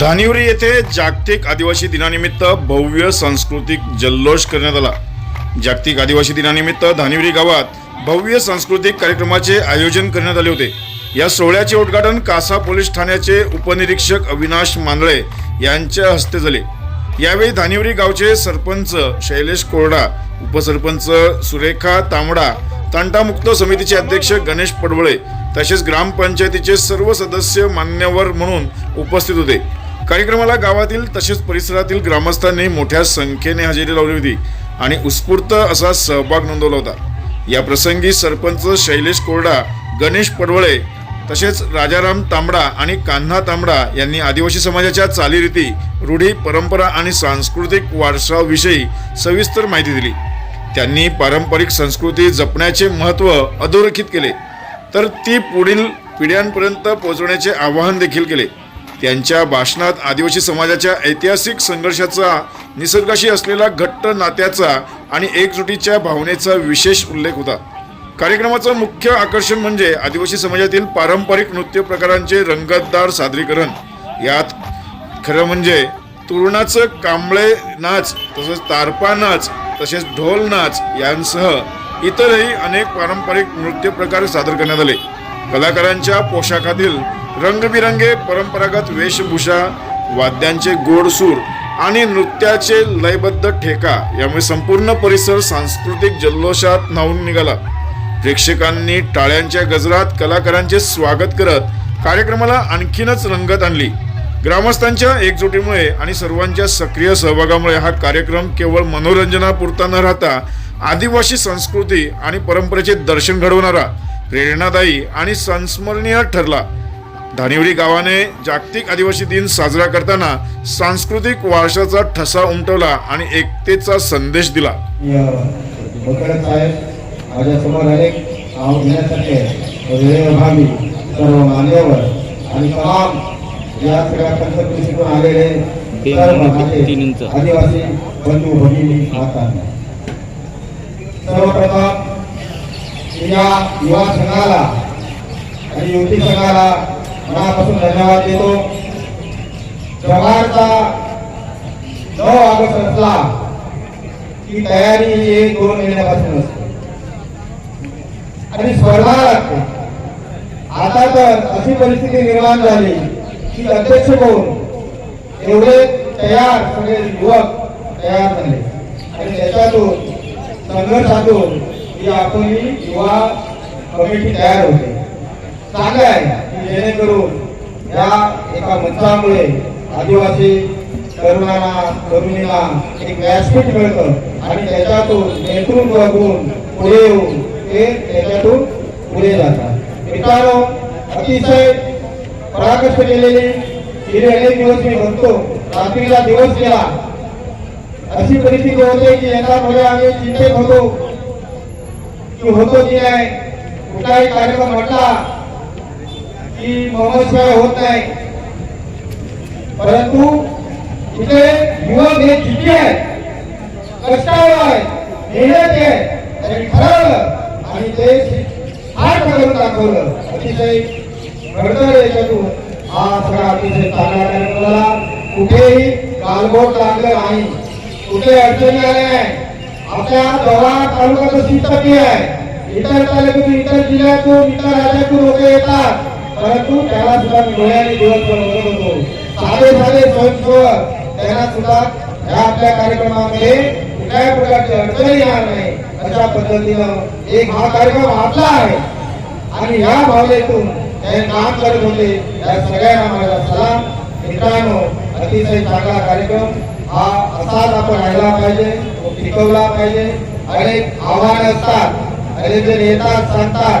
धानिवरी येथे जागतिक आदिवासी दिनानिमित्त भव्य सांस्कृतिक जल्लोष करण्यात आला. जागतिक आदिवासी दिनानिमित्त धानिवरी गावात भव्य सांस्कृतिक कार्यक्रमाचे आयोजन करण्यात आले होते. या सोहळ्याचे उद्घाटन कासा पोलीस ठाण्याचे उपनिरीक्षक अविनाश मांदळे यांच्या हस्ते झाले. यावेळी धानिवरी गावचे सरपंच शैलेश कोरडा उपसरपंच सुरेखा तांबडा तंटामुक्त समितीचे अध्यक्ष गणेश पडवळे तसेच ग्रामपंचायतीचे सर्व सदस्य मान्यवर म्हणून उपस्थित होते. कार्यक्रमाला गावातील तसेच परिसरातील ग्रामस्थांनी मोठ्या संख्येने हजेरी लावली होती आणि उत्स्फूर्त असा सहभाग नोंदवला होता. या प्रसंगी सरपंच शैलेश कोरडा गणेश पडवळे तसेच राजाराम तांबडा आणि कान्हा तांबडा यांनी आदिवासी समाजाच्या चालीरीती रूढी परंपरा आणि सांस्कृतिक वारसाविषयी सविस्तर माहिती दिली. त्यांनी पारंपरिक संस्कृती जपण्याचे महत्त्व अधोरेखित केले. तर ती पुढील पिढ्यांपर्यंत पोहोचवण्याचे आवाहन देखील केले. त्यांच्या भाषणात आदिवासी समाजाच्या ऐतिहासिक संघर्षाचा निसर्गाशी असलेला घट्ट नात्याचा आणि एकजुटीच्या भावनेचा विशेष उल्लेख होता. कार्यक्रमाचं मुख्य आकर्षण म्हणजे आदिवासी समाजातील पारंपरिक नृत्य प्रकारांचे रंगतदार सादरीकरण. यात खरं म्हणजे तुरणाचं कांबळे नाच तसेच तारपा नाच तसेच ढोल नाच यांसह इतरही अनेक पारंपरिक नृत्य प्रकार सादर करण्यात आले. कलाकारांच्या पोशाखातील रंगबिरंगे परंपरागत वेशभूषा वाद्यांचे गोड सूर आणि नृत्याचे लयबद्ध ठेका यामुळे संपूर्ण परिसर सांस्कृतिक जल्लोषात न्हावून निघाला. प्रेक्षकांनी टाळ्यांच्या गजरात कलाकारांचे स्वागत करत कार्यक्रमाला आणखीनच रंगत आणली. ग्रामस्थांच्या एकजुटीमुळे आणि सर्वांच्या सक्रिय सहभागामुळे हा कार्यक्रम केवळ मनोरंजनापुरता न राहता आदिवासी संस्कृती आणि परंपरेचे दर्शन घडवणारा प्रेरणादायी आणि संस्मरणीय ठरला. धानिवडी गावाने जागतिक आदिवासी दिन साजरा करताना सांस्कृतिक वारशाचा ठसा उमटवला आणि एकतेचा संदेश दिला. बकरत साहेब माझ्यासमोर अनेक नाव घेण्यासाठी वेळोभावी सर्व मान्यवर आणि तमाम या सगळ्या पंचकृषीतून आलेले सर्व माझे तीन इंच. आदिवासी बंधू भगिनी माता सर्वप्रथम या युवा संघाला आणि युवती संघाला मनापासून धन्यवाद देतो. जव्हारचा नऊ ऑगस्ट असला की तयारी ही एक दोन महिन्यापासून असते. आणि स्पर्धा लागते. आता तर अशी परिस्थिती निर्माण झाली की अध्यक्ष कोण? एवढे तयार सगळे युवक तयार झाले. आणि त्याच्यातून संघर्षातून ही आपण ही युवा कमिटी तयार होते. चांगलं आहे. जेणेकरून या एका मंचामुळे आदिवासी तरुणांना तरुणीला एक व्यासपीठ मिळतं आणि त्याच्यातून नेतृत्व गुण पुढे येऊन ते त्याच्यातून पुढे जातात. मित्रांनो अतिशय पराकष्ट केलेले गेले अनेक दिवस मी म्हणतो रात्रीला दिवस गेला. अशी परिस्थिती होते की यंदा थोडे आम्ही चिंतेत होतो. की होतो की नाही? कुठलाही कार्यक्रम म्हटला की मोहम्मदशिवाय होत नाही. परंतु इथे युवक हे जिद्दी आहेत कष्टावर आहेत मेहनत आहे त्यांनी ठरवलं आणि ते हात करून दाखवलं. अतिशय घडतर याच्यातून. हा सगळा अतिशय चांगला कार्यक्रमाला कुठेही कालबोट लागलं नाही. कुठे अडचणी आल्या नाही. आपल्या जव्हार तालुका कशी स्थिती आहे. इतर तालुक्यातून इतर जिल्ह्यातून इतर राज्यातून लोक येतात. परंतु त्याला सुद्धा मी डोळ्याने दिवस बघत होतो. साधे साधे स्वयंसेवक त्यांना सुद्धा या आपल्या कार्यक्रमामध्ये कुठल्याही प्रकारची अडचण येणार नाही. अशा पद्धतीनं एक हा कार्यक्रम आपला आहे. आणि या भावनेतून ते काम करत होते. या सगळ्यांना माझा सलाम. मित्रांनो अतिशय चांगला कार्यक्रम. हा असाच आपण राहिला पाहिजे टिकवला पाहिजे. अनेक आव्हान असतात. अनेक जण येतात सांगतात.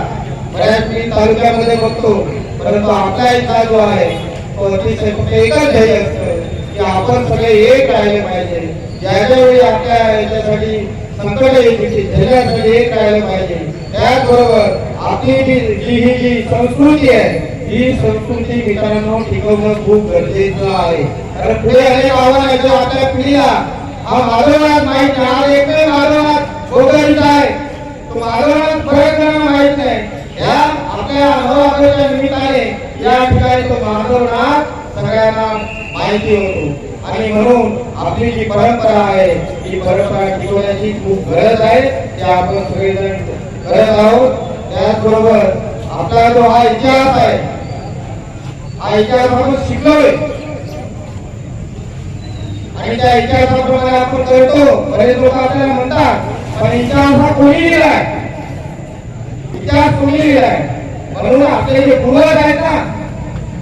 बऱ्याच मी तालुक्यामध्ये बघतो. परंतु आपला इथला जो आहे तो अतिशय फक्त एकच ध्येय असतं. की आपण सगळे एक राहिले पाहिजे. ज्याच्या वेळी आपल्या याच्यासाठी संकट येतील त्याच्यासाठी एक राहिलं पाहिजे. त्याचबरोबर आपली जी ही जी संस्कृती आहे ही संस्कृती मित्रांनो टिकवणं खूप गरजेचं आहे. कारण पुढे अनेक आव्हान येतो आपल्या पिढीला हा माधवनाथ माहीत हा एकही माधवनाथ गोगरीचा आहे. तो माधवनाथ बऱ्याच जणांना माहीत नाही या आपल्या नवरात्रीच्या निमित्ताने या ठिकाणी तो माधवनाथ सगळ्यांना माहिती होतो. आणि म्हणून आपली जी परंपरा आहे ही परंपरा टिकवण्याची खूप गरज आहे. ते आपण सगळेजण करत आहोत. त्याचबरोबर आपला जो हा इतिहास आहे हा इतिहास आपण शिकलोय. आणि त्या इतिहासाप्रमाणे आपण करतो. बरेच लोक आपल्याला म्हणतात पण इतिहास हा कोणी लिहिलाय? इतिहास कोणी लिहिलाय? म्हणून आपले जे पूर्वज आहेत ना.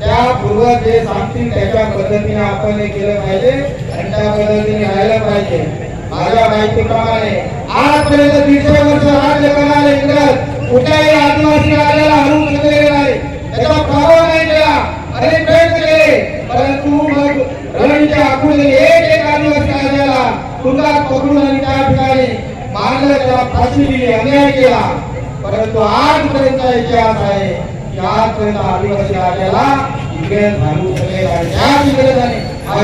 त्या पूर्वज जे सांगतील त्याच्या पद्धतीने आपण हे केलं पाहिजे आणि त्या पद्धतीने राहायला पाहिजे. माझ्या माहितीप्रमाणे आजपर्यंत दीडशे वर्ष राज्य करणारे इंग्रज कुठल्याही आदिवासी राजाला हरवून शकलेले नाही. त्याचा प्रभाव नाही केला. अनेक प्रयत्न केले. परंतु मग रणनीती आखून एक एक आदिवासी राजाला तुरुंगात पकडून आणि त्या ठिकाणी मारलं त्याला फाशी दिली अन्याय केला. परंतु आजपर्यंतचा इतिहास आहे की आजपर्यंत आदिवासी राजाला हा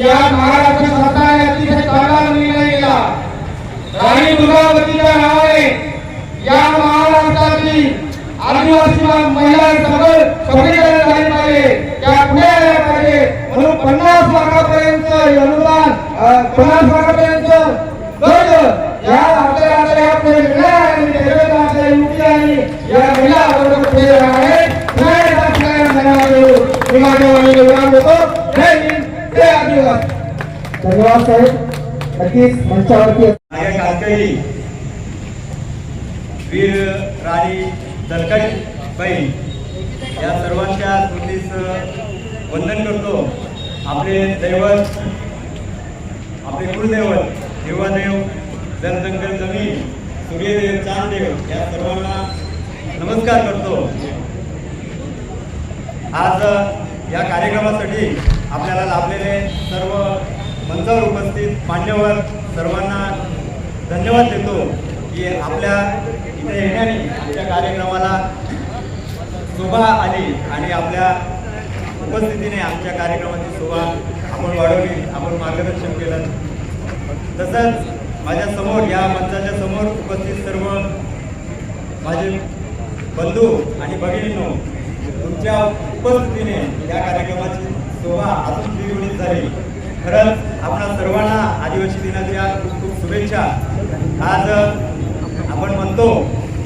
या महाराष्ट्र अतिशय चांगला निर्णय राणी दुर्गावतीच्या नावाने या महाराष्ट्राची आदिवासी महिला सगळं सबलीकरण झाली त्या पुढे पन्नास लाखापर्यंत अनुदान पन्नास लाखापर्यंत कर्ज या आपल्याला आता यापुढे मिळणार आणि आपल्या युवती आणि या महिला पुढे राहणार धन्यवाद साहेब. नक्कीच मंचावरती वीर राणी दलकाई बाई या सर्वांच्या स्मृतीस वंदन करतो. आपले दैवत आपले कुलदैवत देवादेव जनजंगल जमीन सूर्यदेव चांददेव या सर्वांना नमस्कार करतो. आज या कार्यक्रमासाठी आपल्याला लाभलेले सर्व मंचावर उपस्थित मान्यवर सर्वांना धन्यवाद देतो की आपल्या इथे येण्याने आमच्या कार्यक्रमाला शोभा आली आणि आपल्या उपस्थितीने आमच्या कार्यक्रमाची शोभा आपण वाढवली आपण मार्गदर्शन केलं. तसंच माझ्यासमोर या मंचाच्या समोर उपस्थित सर्व माझे बंधू आणि भगिनीनो तुमच्या उपस्थितीने या कार्यक्रमाची शोभा अजून द्विगुणित झाली. खरंच आपणा सर्वांना आदिवासी दिनाच्या खूप खूप शुभेच्छा. आज आपण म्हणतो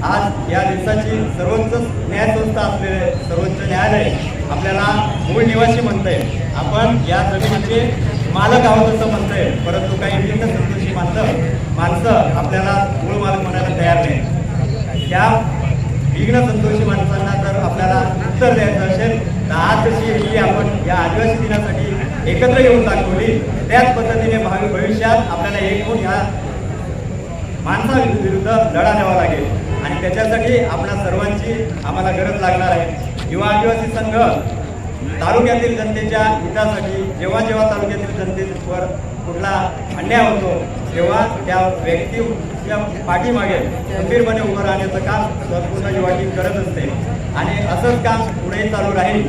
आज या दिवसाची सर्वोच्च न्यायसंस्था असलेले सर्वोच्च न्यायालय आपल्याला मूळ निवासी म्हणतंय. आपण या जमिनीचे मालक आहोत असं म्हणतंय. परंतु काही भिन्न संतोषी माणसं माणसं आपल्याला मूळ मालक म्हणायला तयार नाही त्या विघ्न संतोषी माणसांना जर आपल्याला उत्तर द्यायचं असेल तर आज जशी ही आपण या आदिवासी दिनासाठी एकत्र येऊन दाखवली त्याच पद्धतीने भावी भविष्यात आपल्याला एक होऊन ह्या माणसाविरुद्ध लढा द्यावा लागेल. आणि त्याच्यासाठी आपल्या सर्वांची आम्हाला गरज लागणार आहे. युवा आदिवासी संघ तालुक्यातील जनतेच्या हितासाठी जेव्हा जेव्हा तालुक्यातील जनतेवर कुठला अन्याय होतो तेव्हा त्या व्यक्तीच्या पाठीमागे गंभीरपणे उभं राहण्याचं काम संपूर्ण युवा टीम करत असते. आणि असंच काम पुढेही चालू राहील.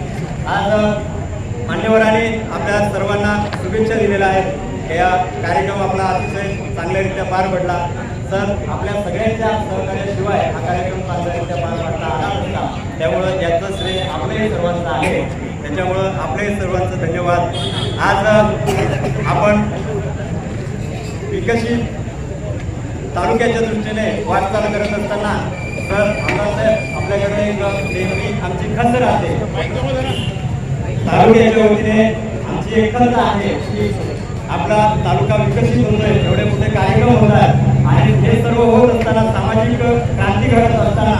आज मान्यवरांनी आपल्या सर्वांना शुभेच्छा दिलेल्या आहेत. या कार्यक्रम आपला अतिशय चांगल्यारित्या पार पडला. तर आपल्या सगळ्यांच्या सहकार्याशिवाय हा कार्यक्रम चांगल्यारीत्या पार पडता आला नसता. त्यामुळं याचं श्रेय आपल्याही सर्वांचं आहे त्याच्यामुळं आपल्याही सर्वांचं धन्यवाद. आज आपण विकसित तालुक्याच्या दृष्टीने वाटचाल करत असताना सर आमदारसाहेब आपल्याकडे नेहमी आमची खंत राहते. तालुक्याच्या वतीने आमची एक खंत आहे की आपला तालुका विकसित होतोय एवढे मोठे कार्यक्रम होतात आणि हे सर्व होत असताना सामाजिक क्रांती घडत असताना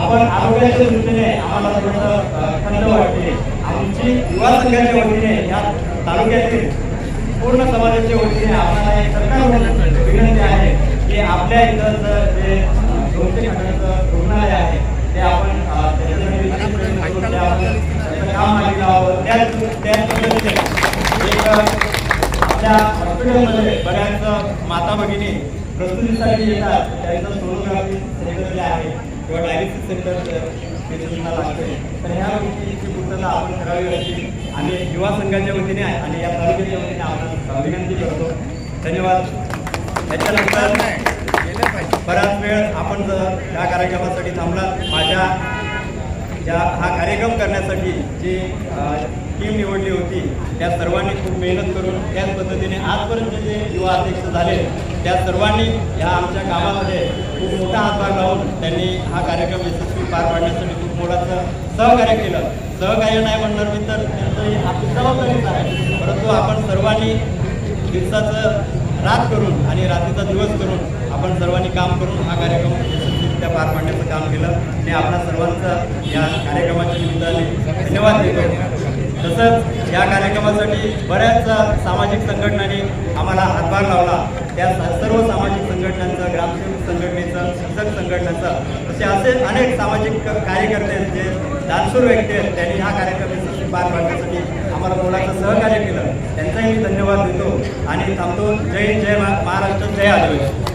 आपण आरोग्याच्या दृष्टीने आम्हाला थोडंसं खंड वाटते. आमची युवा संघाच्या वतीने या तालुक्यातील पूर्ण समाजाच्या वतीने आपल्याला एक सरकार विनंती आहे की आपल्या इथं जे दोनशे खंडाचं रुग्णालय आहे ते आपण काम मागे लावावं. त्याच त्याच पद्धतीने एक आपल्या हॉस्पिटलमध्ये बऱ्याच माता भगिनी प्रस्तुतीसाठी येतात. त्यांचं सोनोग्राफी सेंटर जे आहे. किंवा डायलिसिस सेंटर पेशंटला लागते तर ह्या गोष्टीची पूर्तता आपण करावी अशी आम्ही युवा संघाच्या वतीने आणि या तालुक्याच्या वतीने आपण विनंती करतो. धन्यवाद. त्याच्यानंतर बराच वेळ आपण जर या कार्यक्रमासाठी थांबलात. माझ्या या हा कार्यक्रम करण्यासाठी जी टीम निवडली होती. त्या सर्वांनी खूप मेहनत करून त्याच पद्धतीने आजपर्यंत जे युवा अध्यक्ष झाले त्या सर्वांनी ह्या आमच्या कामामध्ये खूप मोठा हातभार लावून त्यांनी हा कार्यक्रम यशस्वी पार पाडण्यासाठी खूप मोलाचं सहकार्य केलं. सहकार्य नाही म्हणणार मी तर त्यांचं आपली जबाबदारीच आहे. परंतु आपण सर्वांनी दिवसाचं रात करून आणि रात्रीचा दिवस करून आपण सर्वांनी काम करून हा कार्यक्रम यशस्वीरित्या पार पाडण्याचं काम केलं. आणि आपल्या सर्वांचं या कार्यक्रमाच्या निमित्ताने धन्यवाद देतो. तसंच या कार्यक्रमासाठी बऱ्याच सामाजिक संघटनांनी आम्हाला हातभार लावला. त्या सर्व सामाजिक संघटनांचं ग्रामसेवक संघटनेचं शिक्षक संघटनेचं असे असे अनेक सामाजिक कार्यकर्ते जे दानशूर व्यक्ती आहेत. त्यांनी हा कार्यक्रम यशस्वी पार पाडण्यासाठी आम्हाला मुलाचं सहकार्य केलं. त्यांचाही मी धन्यवाद देतो. आणि थांबतो. जय जय महाराष्ट्र जय आदिवासी